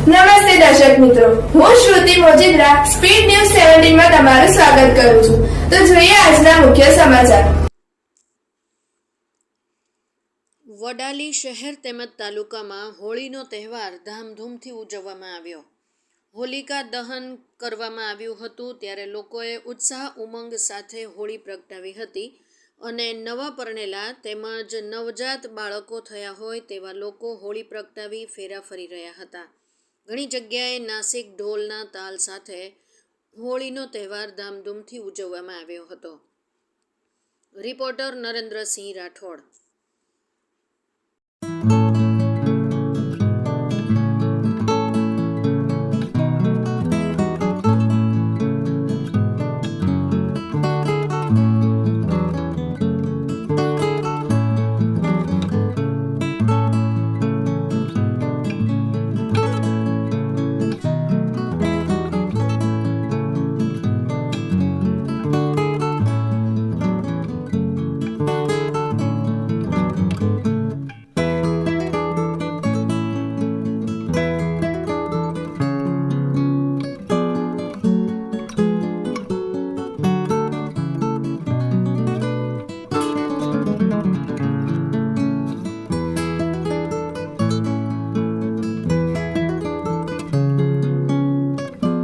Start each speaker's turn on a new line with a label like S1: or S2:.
S1: નમસ્તે દર્શક મિત્રો. હું શ્રુતિ મોજીદ્રા, સ્પીડ ન્યૂઝ સેવન્ટીનમાં તમારું સ્વાગત કરું છું. તો જોઈએ આજના મુખ્ય સમાચાર.
S2: વડાલી શહેર તેમજ તાલુકામાં હોળીનો તહેવાર ધામધૂમથી ઉજવવામાં આવ્યો. હોલિકા દહન કરવામાં આવ્યું હતું ત્યારે લોકોએ ઉત્સાહ ઉમંગ સાથે હોળી પ્રગટાવી હતી અને નવા પરણેલા તેમજ નવજાત બાળકો થયા હોય તેવા લોકો હોળી પ્રગટાવી ફેરા ફરી રહ્યા હતા. ઘણી જગ્યાએ નાસિક ઢોલના તાલ સાથે હોળીનો તહેવાર ધામધૂમથી ઉજવવામાં આવ્યો હતો. રિપોર્ટર નરેન્દ્રસિંહ રાઠોડ